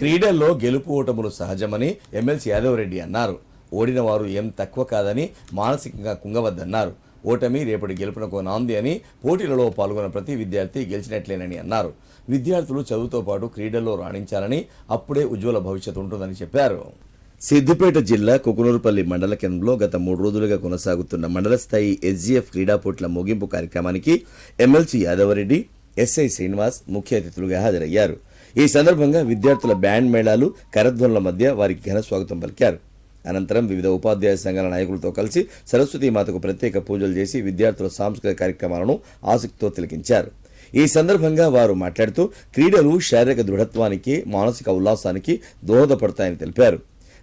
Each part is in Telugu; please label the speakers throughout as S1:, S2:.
S1: క్రీడల్లో గెలుపు ఓటములు సహజమని ఎమ్మెల్సీ యాదవరెడ్డి అన్నారు. ఓడిన వారు ఏం తక్కువ కాదని మానసికంగా కుంగవద్దన్నారు. ఓటమి రేపటి గెలుపునకు నాంది అని పోటీలలో పాల్గొన్న ప్రతి విద్యార్థి గెలిచినట్లేనని అన్నారు. విద్యార్థులు చదువుతో పాటు క్రీడల్లో రాణించాలని అప్పుడే ఉజ్వల భవిష్యత్తు ఉంటుందని చెప్పారు. సిద్దిపేట జిల్లా కుకునూరుపల్లి మండల కేంద్రంలో గత మూడు రోజులుగా కొనసాగుతున్న మండల స్థాయి ఎస్జీఎఫ్ క్రీడా పోటీల ముగింపు కార్యక్రమానికి ఎమ్మెల్సీ యాదవరెడ్డి ఎస్ఐ శ్రీనివాస్ ముఖ్య అతిథులుగా హాజరయ్యారు. ఈ సందర్భంగా విద్యార్థుల బ్యాండ్ మేళాలు కరధ్వనుల మధ్య వారికి ఘన స్వాగతం పలికారు. అనంతరం వివిధ ఉపాధ్యాయ సంఘాల నాయకులతో కలిసి సరస్వతీమాతకు ప్రత్యేక పూజలు చేసి విద్యార్థుల సాంస్కృతిక కార్యక్రమాలను ఆసక్తితో తిలకించారు. ఈ సందర్భంగా వారు మాట్లాడుతూ క్రీడలు శారీరక దృఢత్వానికి మానసిక ఉల్లాసానికి దోహదపడతాయని తెలిపారు.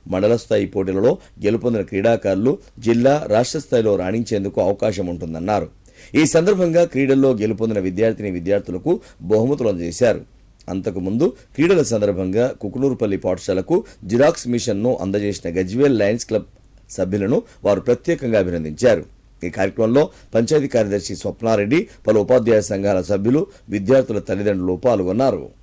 S1: మండల స్థాయి పోటీలలో గెలుపొందిన క్రీడాకారులు జిల్లా రాష్ట్ర స్థాయిలో రాణించేందుకు అవకాశం ఉంటుందన్నారు. ఈ సందర్భంగా క్రీడల్లో గెలుపొందిన విద్యార్థిని విద్యార్థులకు బహుమతులు అందజేశారు. అంతకుముందు క్రీడల సందర్భంగా కుకునూరుపల్లి పాఠశాలకు జిరాక్స్ మిషన్ను అందజేసిన గజ్వేల్ లయన్స్ క్లబ్ సభ్యులను వారు ప్రత్యేకంగా అభినందించారు. ఈ కార్యక్రమంలో పంచాయతీ కార్యదర్శి స్వప్నారెడ్డి పలు ఉపాధ్యాయ సంఘాల సభ్యులు విద్యార్థుల తల్లిదండ్రులు పాల్గొన్నారు.